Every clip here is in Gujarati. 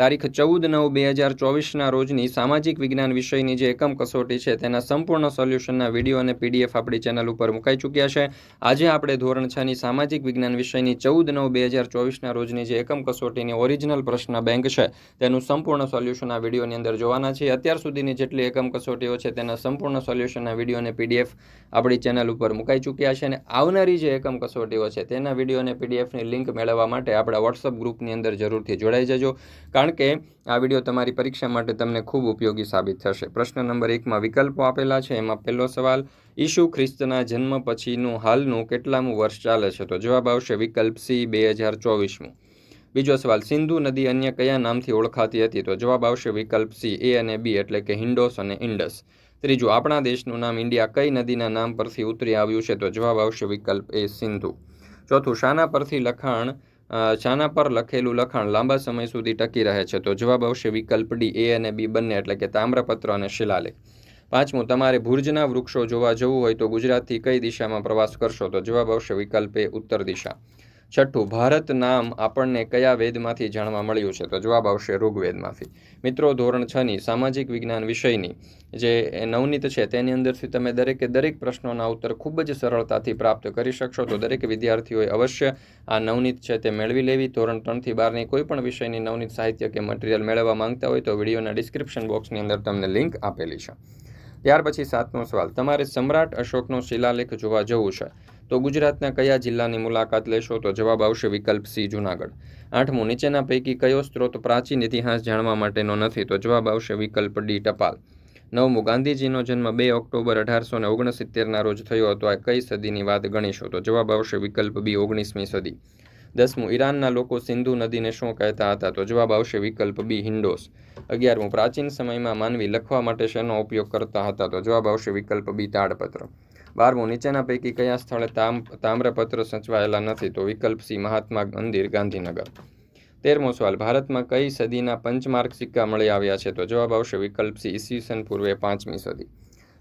તારીખ ચૌદ નવ બે હજાર ચોવીસના રોજની સામાજિક વિજ્ઞાન વિષયની જે એકમ કસોટી છે તેના સંપૂર્ણ સોલ્યુશનના વીડિયો અને પીડીએફ આપણી ચેનલ ઉપર મુકાઈ ચૂક્યા છે. આજે આપણે ધોરણ છની સામાજિક વિજ્ઞાન વિષયની ચૌદ નવ બે હજાર ચોવીસના રોજની જે એકમ કસોટીની ઓરિજિનલ પ્રશ્ન બેંક છે તેનું સંપૂર્ણ સોલ્યુશન આ વિડીયોની અંદર જોવાના છે અત્યાર સુધીની જેટલી એકમ કસોટીઓ છે તેના સંપૂર્ણ સોલ્યુશનના વીડિયો અને પીડીએફ આપણી ચેનલ ઉપર મુકાઈ ચૂક્યા છે અને આવનારી જે એકમ કસોટીઓ છે તેના વીડિયો અને પીડીએફની લિંક મેળવવા માટે આપણા વોટ્સઅપ ગ્રુપની અંદર જરૂરથી જોડાઈ જજો. કારણ કે આ વીડિયો તમારી પરીક્ષા માટે તમને ખૂબ ઉપયોગી સાબિત થશે. પ્રશ્ન નંબર એકમાં વિકલ્પો આપેલા છે. એમાં પહેલો સવાલ, ઈસુ ખ્રિસ્તના જન્મ પછીનું હાલનું કેટલામું વર્ષ ચાલે છે? તો જવાબ આવશે વિકલ્પ સી, બે હજાર ચોવીસમું. બીજો સવાલ, સિંધુ નદી અન્ય કયા નામથી ઓળખાતી હતી? તો જવાબ આવશે વિકલ્પ સી, એ અને બી, એટલે કે હિન્ડોસ અને ઇન્ડસ. ત્રીજું, આપણા દેશનું નામ ઇન્ડિયા કઈ નદીના નામ પરથી ઉતરી આવ્યું છે? તો જવાબ આવશે વિકલ્પ એ, સિંધુ. ચોથું, શાના પરથી લખાણ શાના પર લખેલું લખાણ લાંબા સમય સુધી ટકી રહે છે. તો જવાબ આવશે વિકલ્પ ડી, એ અને બી બંને, એટલે કે તામ્રપત્ર અને શિલાલેખ. પાંચમું, તમારે ભુજના વૃક્ષો જોવા જવું હોય તો ગુજરાતથી કઈ દિશામાં પ્રવાસ કરશો? તો જવાબ આવશે વિકલ્પ એ, ઉત્તર દિશા. છઠ્ઠું, ભારત નામ આપણને કયા વેદમાંથી જાણવા મળ્યું છે? તો જવાબ આવશે ઋગ્વેદમાંથી. મિત્રો, ધોરણ છની સામાજિક વિજ્ઞાન વિષયની જે નવનીત છે, તેની અંદરથી તમે દરેકે દરેક પ્રશ્નોના ઉત્તર ખૂબ જ સરળતાથી પ્રાપ્ત કરી શકશો. તો દરેક વિદ્યાર્થીઓએ અવશ્ય આ નવનીત છે તે મેળવી લેવી. ધોરણ ત્રણથી બારની કોઈ પણ વિષયની નવનીત સાહિત્ય કે મટીરિયલ મેળવવા માંગતા હોય તો વિડીયોના ડિસ્ક્રિપ્શન બોક્સની અંદર તમને લિંક આપેલી છે. ત્યાર પછી સાતમો સવાલ. તમારે સમ્રાટ અશોકનો શિલાલેખ જોવા જવું છે? તો ગુજરાતના કયા જિલ્લાની મુલાકાત લેશો? તો જવાબ આવશે વિકલ્પ સી, જુનાગઢ. આઠમું, નીચેના પૈકી કયો સ્ત્રોત પ્રાચીન ઇતિહાસ જાણવા માટેનો નથી? તો જવાબ આવશે વિકલ્પ ડી, ટપાલ. નવમું, ગાંધીજીનો જન્મ બે ઓક્ટોબર અઢારસો ને ઓગણસિત્તેરના રોજ થયો હતો. આ કઈ સદીની વાત ગણીશો? તો જવાબ આવશે વિકલ્પ બી, ઓગણીસમી સદી. દસમું, ઈરાનના લોકો સિંધુ નદીને શું કહેતા હતા? તો જવાબ આવશે વિકલ્પ બી હિન્ડોસ અગિયારમું, પ્રાચીન સમયમાં માનવી લખવા માટે શેનો ઉપયોગ કરતા હતા? તો જવાબ આવશે વિકલ્પ બી, તાડપત્ર. બારમું નીચેના પૈકી કયા સ્થળે તામ, તામ્રપત્ર સચવાયેલા નથી તો વિકલ્પ સી મહાત્મા મંદિર, ગાંધીનગર. તેરમો સવાલ, ભારતમાં કઈ સદીના પંચમાર્ક સિક્કા મળી આવ્યા છે તો જવાબ આવશે વિકલ્પ સી, ઈસવીસન પૂર્વે પાંચમી સદી.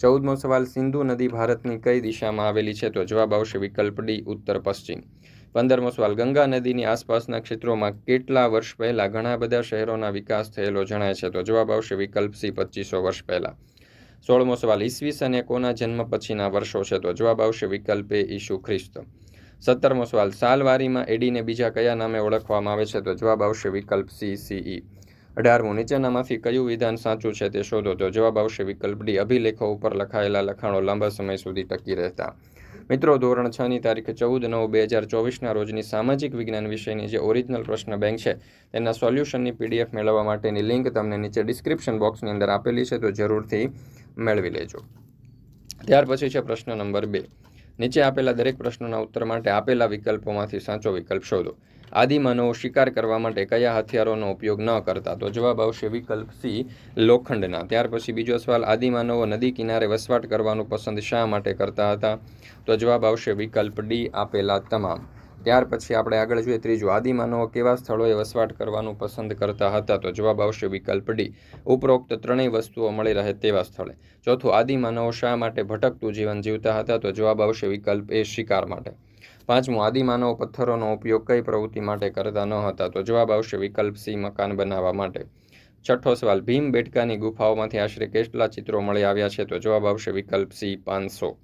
ચૌદમો સવાલ, સિંધુ નદી ભારતની કઈ દિશામાં આવેલી છે તો જવાબ આવશે વિકલ્પ ડી, ઉત્તર પશ્ચિમ. પંદરમો સવાલ, ગંગા નદીની આસપાસના ક્ષેત્રોમાં કેટલા વર્ષ પહેલાં ઘણા બધા શહેરોના વિકાસ થયેલો જણાય છે તો જવાબ આવશે વિકલ્પ સી પચીસો વર્ષ પહેલાં. સોળમો સવાલ, ઈસવીસ અને કોના જન્મ પછીના વર્ષો છે? તો જવાબ આવશે વિકલ્પ એ ઈસુ ખ્રિસ્ત. સત્તરમો સવાલ, સાલવારીમાં એડીને બીજા કયા નામે ઓળખવામાં આવે છે? તો જવાબ આવશે વિકલ્પ સી સીઈ અઢારમું નીચેનામાંથી કયું વિધાન સાચું છે તે શોધો? તો જવાબ આવશે વિકલ્પ ડી, અભિલેખો ઉપર લખાયેલા લખાણો લાંબા સમય સુધી ટકી રહેતા. મિત્રો, ધોરણ છ ની તારીખ ચૌદ નવ બે હજાર ચોવીસના રોજની સામાજિક વિજ્ઞાન વિષયની જે ઓરિજિનલ પ્રશ્ન બેંક છે, તેના સોલ્યુશનની પીડીએફ મેળવવા માટેની લિંક તમને નીચે ડિસ્ક્રિપ્શન બોક્સની અંદર આપેલી છે. તો જરૂરથી મેળવી લેજો. ત્યાર પછી છે પ્રશ્ન નંબર બે. નીચે આપેલા દરેક પ્રશ્નોના ઉત્તર માટે આપેલા વિકલ્પોમાંથી સાચો વિકલ્પ શોધો. આદિમાનવો શિકાર કરવા માટે કયા હથિયારોનો ઉપયોગ ન કરતા? તો જવાબ આવશે વિકલ્પ સી, લોખંડના. ત્યાર પછી બીજો સવાલ, આદિમાનવો નદી કિનારે વસવાટ કરવાનું પસંદ શા માટે કરતા હતા? તો જવાબ આવશે વિકલ્પ ડી, આપેલા તમામ. ત્યાર પછી આપણે આગળ જોઈએ ત્રીજું. આદિમાનવો કેવા સ્થળોએ વસવાટ કરવાનું પસંદ કરતા હતા? તો જવાબ આવશે વિકલ્પ ડી. ઉપરોક્ત ત્રણેય વસ્તુઓ મળી રહે તેવા સ્થળે. ચોથું, આદિમાનવો શા માટે ભટકતું જીવન જીવતા હતા? તો જવાબ આવશે વિકલ્પ એ, શિકાર માટે. પાંચમું, આદિમાનવ પથ્થરોનો ઉપયોગ કઈ પ્રવૃત્તિ માટે કરતા ન હતા? તો જવાબ આવશે વિકલ્પ સી, મકાન બનાવવા માટે. છઠ્ઠો સવાલ, ભીમ બેટકાની ગુફાઓમાંથી આશરે કેટલા ચિત્રો મળી આવ્યા છે? તો જવાબ આવશે વિકલ્પ સી, પાંચસો.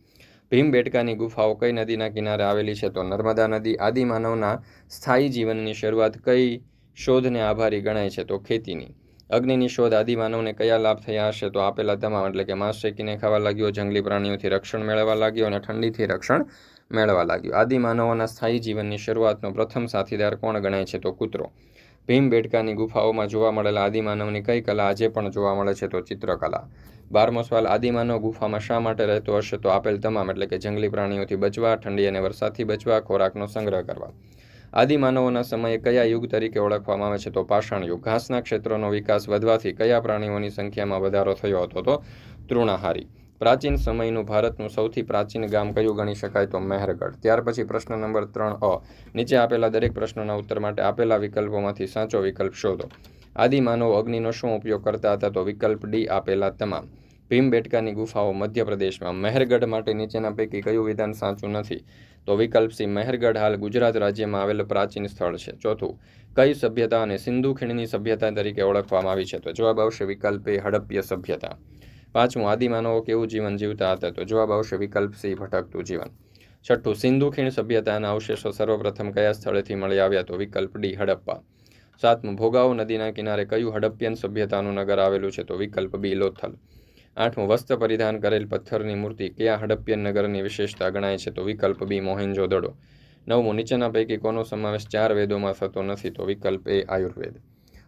ભીમબેટકાની ગુફાઓ કઈ નદીના કિનારે આવેલી છે તો નર્મદા નદી આદિમાનવના સ્થાયી જીવનની શરૂઆત કઈ શોધને આભારી ગણાય છે તો ખેતીની. અગ્નિની શોધ આદિમાનવને કયા લાભ થયા હશે તો આપેલા તમામ એટલે કે માંસ શેકીને ખાવા લાગ્યો, જંગલી પ્રાણીઓથી રક્ષણ મેળવવા લાગ્યો અને ઠંડીથી રક્ષણ મેળવવા લાગ્યું. આદિમાનવોના સ્થાયી જીવનની શરૂઆતનો પ્રથમ સાથીદાર કોણ ગણાય છે તો કૂતરો. ભીમબેટકાની ગુફાઓમાં જોવા મળેલા આદિમાનવની કઈ કલા આજે પણ જોવા મળે છે તો ચિત્રકલા. બારમો સવાલ આદિમાનવ ગુફામાં શા માટે રહેતો હશે? તો આપેલ તમામ, એટલે કે જંગલી પ્રાણીઓથી બચવા, ઠંડી અને વરસાદથી બચવા, ખોરાકનો સંગ્રહ કરવા. આદિમાનવોના સમયે કયા યુગ તરીકે ઓળખવામાં આવે છે? તો પાષાણ યુગ. ઘાસના ક્ષેત્રોનો વિકાસ વધવાથી કયા પ્રાણીઓની સંખ્યામાં વધારો થયો હતો? તો તૃણાહારી. પ્રાચીન સમયનું ભારતનું સૌથી પ્રાચીન ગામ કયું ગણી શકાય? તો મહેરગઢ. ત્યાર પછી પ્રશ્ન નંબર ત્રણ અ. નીચે આપેલા દરેક પ્રશ્નોના ઉત્તર માટે આપેલા વિકલ્પોમાંથી સાચો વિકલ્પ શોધો. આદિમાનવ અગ્નિનો શું ઉપયોગ કરતા હતા તો વિકલ્પ ડી આપેલા તમામ. ભીમબેટકાની ગુફાઓ મધ્યપ્રદેશમાં મહેરગઢ માટે નીચેના પૈકી કયું વિધાન સાચું નથી? તો વિકલ્પ સી મહેરગઢ હાલ ગુજરાત રાજ્યમાં આવેલ પ્રાચીન સ્થળ છે. ચોથું, કઈ સભ્યતા અને સિંધુ ખીણની સભ્યતા તરીકે ઓળખવામાં આવી છે? તો જવાબ આવશે વિકલ્પ એ હડપ્ય સભ્યતા. પાંચમું, આદિમાનવો કેવું જીવન જીવતા હતા? તો જવાબ આવશે વિકલ્પ સી ભટકતું જીવન. છઠ્ઠું, સિંધુ ખીણ સભ્યતાના અવશેષો સર્વપ્રથમ કયા સ્થળેથી મળી આવ્યા? તો વિકલ્પ ડી હડપ્પા. સાતમું ભોગાવો નદીના કિનારે કયું હડપ્પિયન સભ્યતાનું નગર આવેલું છે? તો વિકલ્પ બી, લોથલ. આઠમું, વસ્ત્ર પરિધાન કરેલ પથ્થરની મૂર્તિ કયા હડપ્પિયન નગરની વિશેષતા ગણાય છે? તો વિકલ્પ બી, મોહેન્જો દડો. નવમું, નીચેના પૈકી કોનો સમાવેશ ચાર વેદોમાં થતો નથી? તો વિકલ્પ એ, આયુર્વેદ.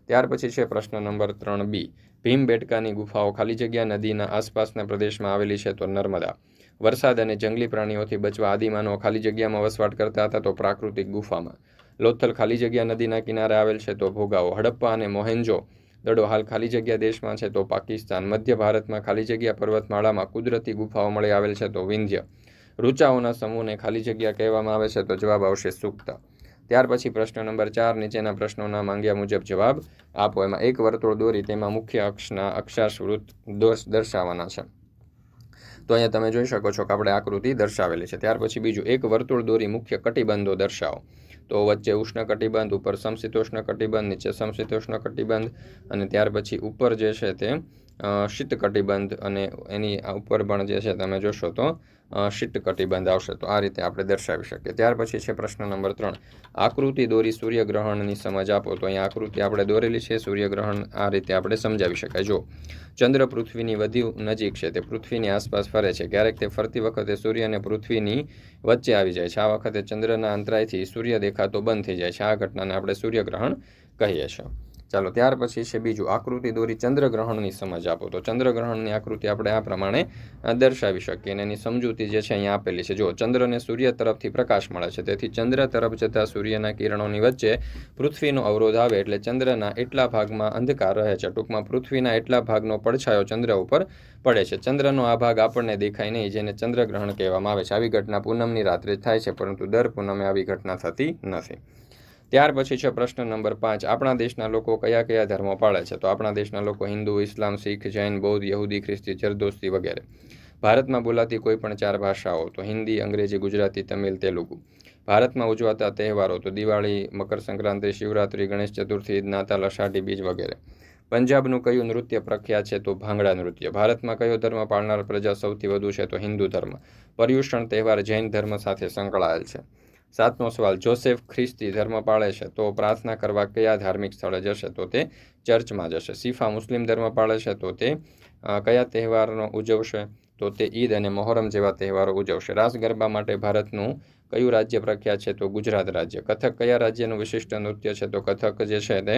ત્યાર પછી છે પ્રશ્ન નંબર ત્રણ બી. ભીમબેટકાની ગુફાઓ ખાલી જગ્યા નદીના આસપાસના પ્રદેશમાં આવેલી છે? તો નર્મદા. વરસાદ અને જંગલી પ્રાણીઓથી બચવા આદિમાનવો ખાલી જગ્યામાં વસવાટ કરતા હતા તો પ્રાકૃતિક ગુફામાં. લોથલ ખાલી જગ્યા નદીના કિનારે આવેલ છે તો ભોગાવો. હડપ્પા અને મોહેન્જો દડો હાલ ખાલી જગ્યા દેશમાં છે તો પાકિસ્તાન. મધ્ય ભારતમાં ખાલી જગ્યા પર્વતમાળામાં કુદરતી ગુફાઓ મળી આવેલ છે તો વિંધ્ય. ઋચાઓના સમૂહને ખાલી જગ્યા કહેવામાં આવે છે તો જવાબ આવશે સુક્ત. ત્યાર પછી પ્રશ્ન નંબર ચાર, નીચેના પ્રશ્નોના માંગ્યા મુજબ જવાબ આપો. એમાં એક વર્તુળ દોરી, તેમાં મુખ્ય અક્ષના અક્ષાંશ વૃત્ત દોષ દર્શાવવાના છે. તો અહીંયા તમે જોઈ શકો છો કે આપણે આકૃતિ દર્શાવેલી છે. ત્યાર પછી બીજું, એક વર્તુળ દોરી મુખ્ય કટિબંધો દર્શાવો. તો વચ્ચે ઉષ્ણ કટિબંધ ઉપર સમશીતોષ્ણ કટિબંધ નીચે સમશીતોષ્ણ કટિબંધ અને ત્યાર પછી ઉપર જે છે તે શીત કટિબંધ અને એની ઉપર પણ જે છે તમે જોશો તો શીત કટિબંધ આવશે. તો આ રીતે આપણે દર્શાવી શકીએ. ત્યાર પછી છે પ્રશ્ન નંબર ત્રણ. આકૃતિ દોરી સૂર્યગ્રહણની સમજ આપો. તો અહીંયા આકૃતિ આપણે દોરેલી છે. સૂર્યગ્રહણ આ રીતે આપણે સમજાવી શકાય. જો ચંદ્ર પૃથ્વીની વધુ નજીક છે. તે પૃથ્વીની આસપાસ ફરે છે. ક્યારેક તે ફરતી વખતે સૂર્ય અને પૃથ્વીની વચ્ચે આવી જાય છે. આ વખતે ચંદ્રના અંતરાયથી સૂર્ય દેખાતો બંધ થઈ જાય છે. આ ઘટનાને આપણે સૂર્યગ્રહણ કહીએ છીએ. ચાલો, ત્યાર પછી છે બીજું આકૃતિ દોરી ચંદ્રગ્રહણની સમજ આપો. તો ચંદ્રગ્રહણની આકૃતિ આપણે આ પ્રમાણે દર્શાવી શકીએ અને એની સમજૂતી જે છે અહીંયા આપેલી છે. જો ચંદ્રને સૂર્ય તરફથી પ્રકાશ મળે છે, તેથી ચંદ્ર તરફ જતા સૂર્યના કિરણોની વચ્ચે પૃથ્વીનો અવરોધ આવે એટલે ચંદ્રના એટલા ભાગમાં અંધકાર રહે છે. ટૂંકમાં પૃથ્વીના એટલા ભાગનો પડછાયો ચંદ્ર ઉપર પડે છે. ચંદ્રનો આ ભાગ આપણને દેખાય નહીં, જેને ચંદ્રગ્રહણ કહેવામાં આવે છે. આવી ઘટના પૂનમની રાત્રે થાય છે, પરંતુ દર પૂનમે આવી ઘટના થતી નથી. ત્યાર પછી છે પ્રશ્ન નંબર પાંચ. આપણા દેશના લોકો કયા કયા ધર્મો પાળે છે? તો આપણા દેશના લોકો હિન્દુ, ઇસ્લામ, શીખ, જૈન, બૌદ્ધ, યહૂદી, ખ્રિસ્તી જરદોસ્તી વગેરે. ભારતમાં બોલાતી કોઈ પણ ચાર ભાષાઓ, તો હિન્દી, અંગ્રેજી, ગુજરાતી, તમિલ, તેલુગુ. ભારતમાં ઉજવાતા તહેવારો, તો દિવાળી, મકર સંક્રાંતિ, શિવરાત્રી, ગણેશ ચતુર્થી, ઈદ, નાતાલ, અષાઢી, બીજ વગેરે. પંજાબનું કયું નૃત્ય પ્રખ્યાત છે? તો ભાંગડા નૃત્ય. ભારતમાં કયો ધર્મ પાળનાર પ્રજા સૌથી વધુ છે? તો હિન્દુ ધર્મ. પર્યુષણ તહેવાર જૈન ધર્મ સાથે સંકળાયેલ છે. સાતમો સવાલ, જોસેફ ખ્રિસ્તી ધર્મ પાળે છે, તો પ્રાર્થના કરવા કયા ધાર્મિક સ્થળે જશે? તો તે ચર્ચમાં જશે. સિફા મુસ્લિમ ધર્મ પાળે છે, તો તે કયા તહેવારનો ઉજવશે? તો તે ઈદ અને મોહરમ જેવા તહેવારો ઉજવશે. રાસ ગરબા માટે ભારતનું કયું રાજ્ય પ્રખ્યાત છે? તો ગુજરાત રાજ્ય. કથક કયા રાજ્યનું વિશિષ્ટ નૃત્ય છે? તો કથક જે છે તે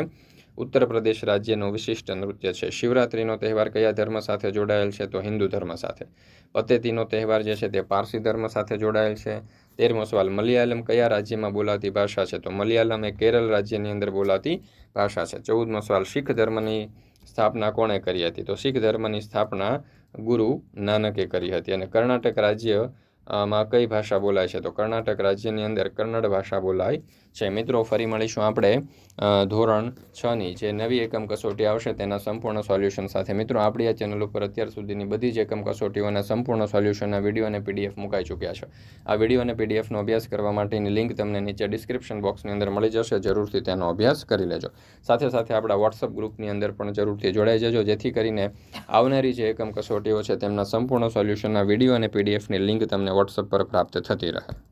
ઉત્તર પ્રદેશ રાજ્યનું વિશિષ્ટ નૃત્ય છે. શિવરાત્રિનો તહેવાર કયા ધર્મ સાથે જોડાયેલ છે? તો હિન્દુ ધર્મ સાથે. પતેતીનો તહેવાર જે છે તે પારસી ધર્મ સાથે જોડાયેલ છે. તેરમો સવાલ, મલયાલમ કયા રાજ્યમાં બોલાતી ભાષા છે? તો મલયાલમ એ કેરળ રાજ્યની અંદર બોલાતી ભાષા છે. ચૌદમો સવાલ, શીખ ધર્મની સ્થાપના કોણે કરી હતી? તો શીખ ધર્મની સ્થાપના ગુરુ નાનકે કરી હતી. અને કર્ણાટક રાજ્યમાં કઈ ભાષા બોલાય છે? તો કર્ણાટક રાજ્યની અંદર કન્નડ ભાષા બોલાય છે. મિત્રો, ફરી મળીશું આપણે ધોરણ છની જે નવી એકમ કસોટી આવશે તેના સંપૂર્ણ સોલ્યુશન સાથે. મિત્રો, આપણી આ ચેનલ ઉપર અત્યાર સુધીની બધી જ એકમ કસોટીઓના સંપૂર્ણ સોલ્યુશનના વીડિયો અને પીડીએફ મુકાઈ ચૂક્યા છે. આ વીડિયો અને પીડીએફનો અભ્યાસ કરવા માટેની લિંક તમને નીચે ડિસ્ક્રિપ્શન બોક્સની અંદર મળી જશે. જરૂરથી તેનો અભ્યાસ કરી લેજો. સાથે સાથે આપણા વોટ્સઅપ ગ્રુપની અંદર પણ જરૂરથી જોડાઈ જજો, જેથી કરીને આવનારી જે એકમ કસોટીઓ છે તેમના સંપૂર્ણ સોલ્યુશનના વીડિયો અને પીડીએફની લિંક તમને વોટ્સઅપ પર પ્રાપ્ત થતી રહે.